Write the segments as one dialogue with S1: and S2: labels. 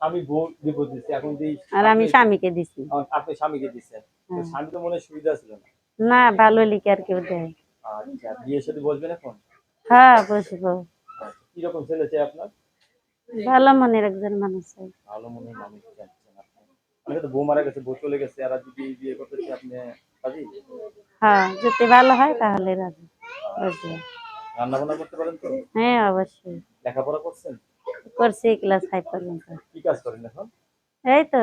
S1: স্বামী বউ বিপদ দিচ্ছে এখন
S2: আর আমি স্বামীকে দিছি।
S1: আপনি স্বামীকে দিচ্ছেন
S2: হ্যাঁ।
S1: স্বামী তো মনে সুবিধা ছিল না।
S2: না ভালো লিখে আর কেউ দেয়।
S1: আচ্ছা বিয়ের সাথে বসবেন এখন?
S2: হ্যাঁ বসবো।
S1: আচ্ছা, কীরকম ছেলে চাই আপনার?
S2: ভালো মনের একজন মানুষ চাই।
S1: ভালো মানুষ চাচ্ছেন আপনি অনেকে তো বউ মারা গেছে বউ চলে গেছে আর যদি বিয়ে করতে চাই আপনি রাজি?
S2: হ্যাঁ যদি ভালো হয় তাহলে রাজি।
S1: রান্না বান্না করতে পারেন তো?
S2: হ্যাঁ অবশ্যই।
S1: লেখাপড়া করছেন?
S2: করছি ক্লাস ফাইভ পর্যন্ত।
S1: কি কাজ করেন এখন?
S2: এই তো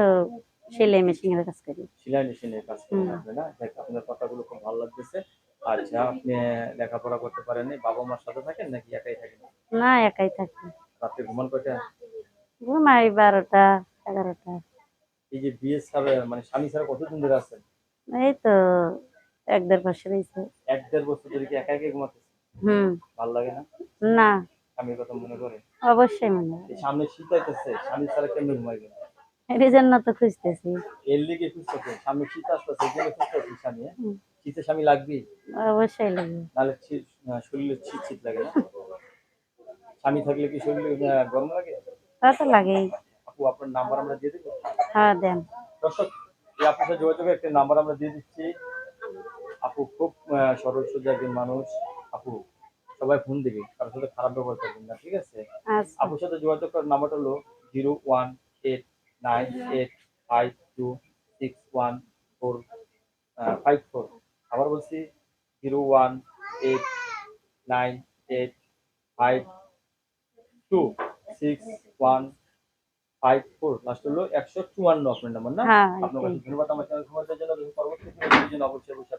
S2: সেলাই মেশিনের কাজ করি।
S1: সেলাই মেশিনের কাজ করেন আপনি না? দেখ আপনার কথাগুলো খুব ভালো লাগতেছে। আচ্ছা আপনি লেখাপড়া করতে পারেননি বাবা মার সাথে থাকেন নাকি একাই থাকেন?
S2: না একাই থাকি।
S1: রাতে ঘুমান কয়টা?
S2: ঘুমাই বারোটা এগারোটা।
S1: এই যে বিয়ে ছাড়া মানে স্বামী ছাড়া কতদিন ধরে আছেন?
S2: এই তো এক দেড় বছর হয়েছে
S1: এক দেড় বছর ধরে কি একা একাই ঘুমাতেছেন?
S2: হুম।
S1: ভালো লাগে না?
S2: না।
S1: স্বামীর কথা মনে করে
S2: অবশ্যই মনে
S1: এই সামনে শীত আইতেছে স্বামী ছাড়া কেমনে ঘুমাইবেন
S2: এই জন্য তো খুঁজতেছি।
S1: এর লিগে খুঁজতেছে সামনে শীত আসতেছে জন্য খুঁজতেছি স্বামী হ্যাঁ? শীতে স্বামী লাগবে?
S2: অবশ্যই লাগবে।
S1: শরীরে শীত শীত লাগে না? স্বামী থাকলে কি শরীরে গরম লাগে?
S2: তা তো লাগেই।
S1: আপু আপনার নাম্বার আমরা দিয়ে দেবো?
S2: হ্যাঁ দেন।
S1: দর্শক এই আপনার সাথে যোগাযোগের একটা নাম্বার আমরা দিয়ে দিচ্ছি। আপু খুব সরল সোজা একজন মানুষ। আপু সবাই ফোন দিবে কারোর সাথে খারাপ ব্যবহার করবেন না ঠিক আছে?
S2: আচ্ছা।
S1: আপুর সাথে যোগাযোগ করার নাম্বারটা হলো zero one eight nine eight five two six one four five four আবার বলছি zero one eight nine eight five two six one five four last হলো একশো চুয়ান্ন আপনার নাম্বার না?
S2: হ্যাঁ,
S1: আপনার ধন্যবাদ আমার চ্যানেল সময় জন্য। পরবর্তী অবশ্যই অবশ্যই